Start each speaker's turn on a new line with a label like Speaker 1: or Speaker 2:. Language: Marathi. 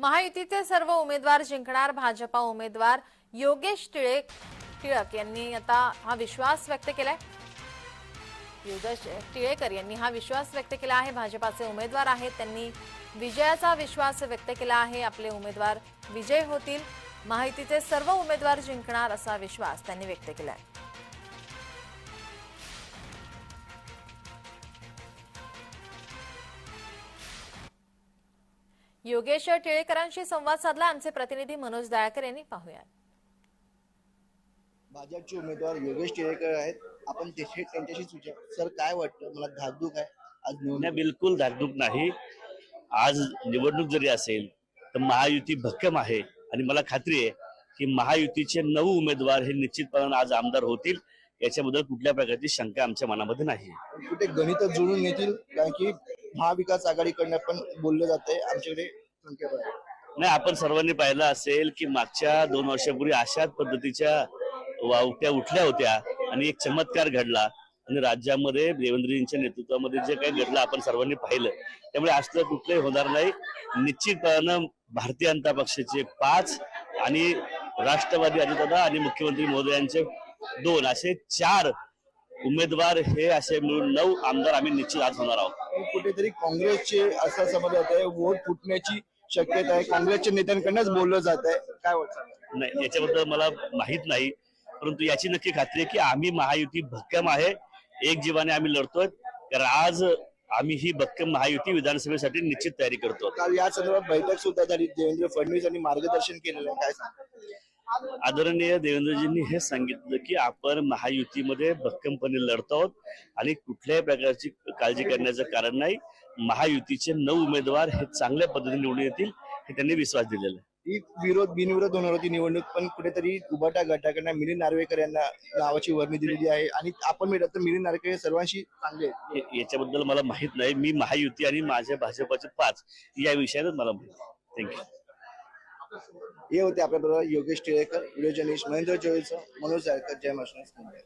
Speaker 1: महायुतीचे सर्व उमेदवार जिंकणार भाजपा उमेदवार योगेश टिळक टिळक यांनी आता हा विश्वास व्यक्त केलाय. योगेश टिळेकर यांनी हा विश्वास व्यक्त केला आहे. भाजपाचे उमेदवार आहेत. त्यांनी विजयाचा विश्वास व्यक्त केला आहे. आपले उमेदवार विजय होतील. महायुतीचे सर्व उमेदवार जिंकणार असा विश्वास त्यांनी व्यक्त केलाय. योगेश टिळेकरांशी संवाद साधला. आमचे प्रतिनिधी मनोज दाळकर यांनी पाहूया
Speaker 2: भाजपचे उमेदवार योगेश टिळेकर आहेत. आपण त्यांच्याशी सूचना सर काय वाटतं? मला धाकधूक आहे. आज निवडणूक
Speaker 3: नाही बिलकुल धाकधूक नाही. आज निवडणूक जरी असेल तर महायुती भक्कम आहे. आणि मला खात्री आहे की महायुतीचे नऊ उमेदवार हे निश्चितपणे आज आमदार होतील. याच्याबद्दल कुठल्या प्रकारची शंका आमच्या मनामध्ये नाही
Speaker 2: कुठे गणित जुळून येतील? कारण की महाविकास आघाडीकडनं पण बोललं जात आहे आमच्याकडे संख्याबळ आहे.
Speaker 3: नाही आपण सर्वांनी पाहिलं असेल की मागच्या दोन वर्षापूर्वी अशाच पद्धतीच्या वावट्या उठल्या होत्या आणि एक चमत्कार घडला. आणि राज्यामध्ये देवेंद्रजींच्या नेतृत्वामध्ये जे काही घडलं आपण सर्वांनी पाहिलं. त्यामुळे असलं कुठलंही होणार नाही. निश्चितपणानं भारतीय जनता पक्षाचे पाच आणि राष्ट्रवादी अजितदादा आणि मुख्यमंत्री महोदयांचे दोन असे चार उमेदवार हे असे मिळून नऊ आमदार आम्ही निश्चित आज होणार आहोत.
Speaker 2: पण कुठेतरी काँग्रेसचे असं समज जात आहे वोट फुटण्याची शक्यता आहे. काँग्रेसच्या नेत्यांकडनंच बोललं जात आहे. काय वाटतं?
Speaker 3: नाही याच्याबद्दल मला माहीत नाही. परंतु याची नक्की खात्री आहे की आम्ही महायुती भक्कम आहे. एक जीवाने आम्ही लढतोय. कारण आज आम्ही ही भक्कम महायुती विधानसभेसाठी निश्चित तयारी करतो
Speaker 2: काल या संदर्भात बैठक सुद्धा झाली. देवेंद्र फडणवीस यांनी मार्गदर्शन केलेलं आहे. काय सांगा
Speaker 3: आदरणीय देवेंद्रजींनी हे सांगितलं की आपण महायुतीमध्ये भक्कमपणे लढतो आहोत आणि कुठल्याही प्रकारची काळजी करण्याचं कारण नाही. महायुतीचे नऊ उमेदवार हे चांगल्या पद्धतीने निवडून येतील हे त्यांनी विश्वास दिलेला आहे.
Speaker 2: ही विरोध बिनविरोध होणार होती निवडणूक पण कुठेतरी उबाटा गटाकडनं मिलिंद नार्वेकर यांना नावाची वर्णी दिलेली आहे. आणि आपण मिळत तर मिलिंद नार्वेकर हे सर्वांशी चांगले आहेत.
Speaker 3: हे- याच्याबद्दल मला माहीत नाही. मी महायुती आणि माझ्या भाजपाचे पाच या विषयातच मला माहिती थँक्यू
Speaker 2: हे होते आपल्याबरोबर योगेश टिळेकर व्हिडिओ जर्नलिस्ट महेंद्र जोईचं मनोज जायकर जय महाराष्ट्र. मुंबई